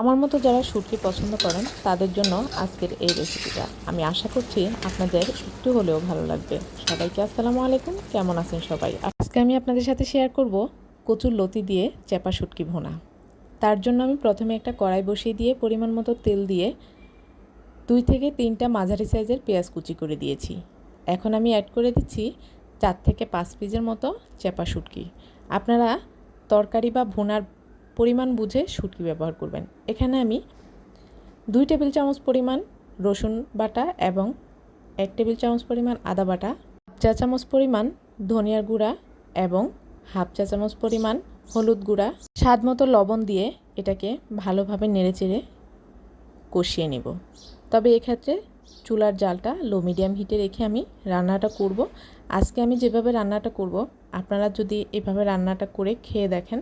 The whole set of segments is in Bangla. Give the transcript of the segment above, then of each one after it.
আমার মতো যারা শুটকি পছন্দ করেন, তাদের জন্য আজকের এই রেসিপিটা আমি আশা করছি আপনাদের একটু হলেও ভালো লাগবে। সবাইকে আসসালামু আলাইকুম। কেমন আছেন সবাই? আজকে আমি আপনাদের সাথে শেয়ার করব কচুর লতি দিয়ে চেপা শুটকি ভোনা। তার জন্য আমি প্রথমে একটা কড়াই বসিয়ে দিয়ে পরিমাণ মতো তেল দিয়ে দুই থেকে তিনটা মাঝারি সাইজের পেঁয়াজ কুচি করে দিয়েছি। এখন আমি অ্যাড করে দিচ্ছি চার থেকে পাঁচ পিসের মতো চেপা শুটকি আপনারা তরকারি বা ভুনার পরিমাণ বুঝে শুটকি ব্যবহার করবেন। এখানে আমি দুই টেবিল চামচ পরিমাণ রসুন বাটা এবং এক টেবিল চামচ পরিমাণ আদা বাটা চা চামচ পরিমাণ ধনিয়ার গুঁড়া এবং হাফ চা চামচ পরিমাণ হলুদ গুঁড়া। স্বাদ মতো লবণ দিয়ে এটাকে ভালোভাবে নেড়েচেড়ে কষিয়ে নেব। তবে এক্ষেত্রে চুলার জালটা লো মিডিয়াম হিটে রেখে আমি রান্নাটা করব। আজকে আমি যেভাবে রান্নাটা করব, আপনারা যদি এভাবে রান্নাটা করে খেয়ে দেখেন,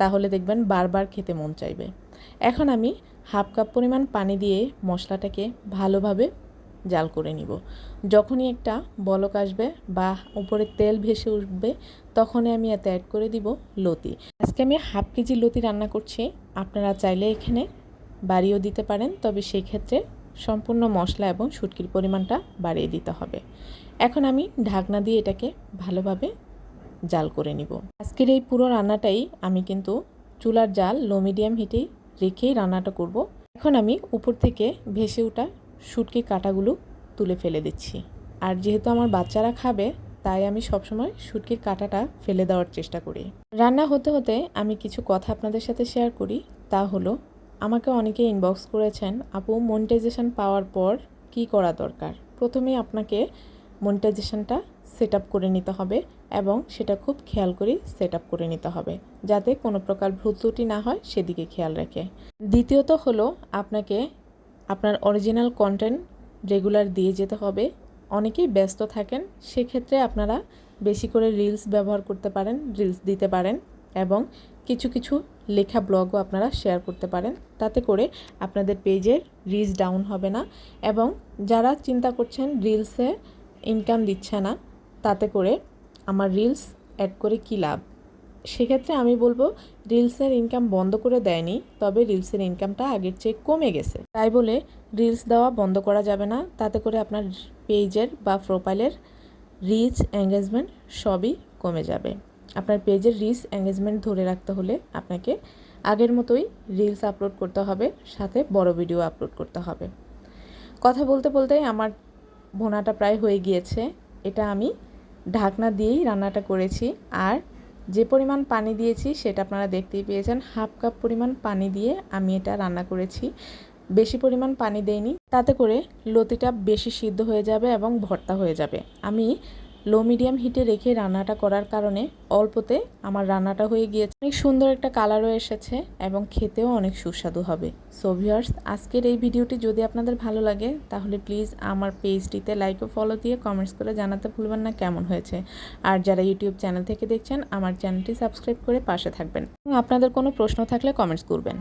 তাহলে দেখবেন বারবার খেতে মন চাইবে। এখন আমি হাফ কাপ পরিমাণ পানি দিয়ে মশলাটাকে ভালোভাবে জাল করে নিব। যখনই একটা বলক আসবে বা উপরে তেল ভেসে উঠবে, তখনই আমি এতে অ্যাড করে দিব লতি। আজকে আমি হাফ কেজি লতি রান্না করছি, আপনারা চাইলে এখানে বাড়িয়েও দিতে পারেন, তবে সেই ক্ষেত্রে সম্পূর্ণ মশলা এবং শুটকির পরিমাণটা বাড়িয়ে দিতে হবে। এখন আমি ঢাকনা দিয়ে এটাকে ভালোভাবে জাল করে নিব। আজকের এই পুরো রান্নাটাই আমি কিন্তু চুলার জাল লো মিডিয়াম হিটেই রেখেই রান্নাটা করব। এখন আমি উপর থেকে ভেসে ওঠা শুটকি কাটাগুলো তুলে ফেলে দিচ্ছি। আর যেহেতু আমার বাচ্চারা খাবে, তাই আমি সবসময় শুটকির কাঁটাটা ফেলে দেওয়ার চেষ্টা করি। রান্না হতে হতে আমি কিছু কথা আপনাদের সাথে শেয়ার করি, তা হলো আমাকে অনেকে ইনবক্স করেছেন, আপু মনিটাইজেশান পাওয়ার পর কি করা দরকার? প্রথমে আপনাকে মনিটাইজেশানটা সেট আপ করে নিতে হবে এবং সেটা খুব খেয়াল করে সেট আপ করে নিতে হবে, যাতে কোনো প্রকার ভুল ত্রুটি না হয়, সেদিকে খেয়াল রাখে। দ্বিতীয়ত হলো আপনাকে আপনার অরিজিনাল কন্টেন্ট রেগুলার দিয়ে যেতে হবে। অনেকেই ব্যস্ত থাকেন, সেক্ষেত্রে আপনারা বেশি করে রিলস ব্যবহার করতে পারেন রিলস দিতে পারেন। এবং কিছু কিছু লেখা ব্লগও আপনারা শেয়ার করতে পারেন। তাতে করে আপনাদের পেজের রিচ ডাউন হবে না এবং যারা চিন্তা করছেন রিলসে ইনকাম দিচ্ছে না, তাতে করে আমার রিলস অ্যাড করে কী লাভ? সেক্ষেত্রে আমি বলব রিলসের ইনকাম বন্ধ করে দেয়নি, তবে রিলসের ইনকামটা আগের চেয়ে কমে গেছে। তাই বলে রিলস দেওয়া বন্ধ করা যাবে না, তাতে করে আপনার পেজের বা প্রোফাইলের রিচ এঙ্গেজমেন্ট সবই কমে যাবে। আপনার পেজের রিচ এঙ্গেজমেন্ট ধরে রাখতে হলে আপনাকে আগের মতোই রিলস আপলোড করতে হবে, সাথে বড় ভিডিও আপলোড করতে হবে। কথা বলতে বলতে আমার ভোনাটা প্রায় হয়ে গিয়েছে। এটা আমি ঢাকনা দিয়েই রান্নাটা করেছি। আর যে পরিমাণ পানি দিয়েছি সেটা আপনারা দেখতেই পেয়েছেন। হাফ কাপ পরিমাণ পানি দিয়ে আমি এটা রান্না করেছি। বেশি পরিমাণ পানি দেইনি। তাতে করে লতিটা বেশি সিদ্ধ হয়ে যাবে এবং ভর্তা হয়ে যাবে। আমি লো মিডিয়াম হিটে রেখে রান্নাটা করার কারণে অল্পতে আমার রান্নাটা হয়ে গিয়েছে। অনেক সুন্দর একটা কালারও এসেছে এবং খেতেও অনেক সুস্বাদু হবে। সো ভিউয়ার্স আজকের এই ভিডিওটি যদি আপনাদের ভালো লাগে, তাহলে প্লিজ আমার পেজটিতে লাইক ও ফলো দিয়ে কমেন্টস করে জানাতে ভুলবেন না কেমন হয়েছে। আর যারা ইউটিউব চ্যানেল থেকে দেখছেন, আমার চ্যানেলটি সাবস্ক্রাইব করে পাশে থাকবেন। আপনাদের কোনো প্রশ্ন থাকলে কমেন্টস করবেন।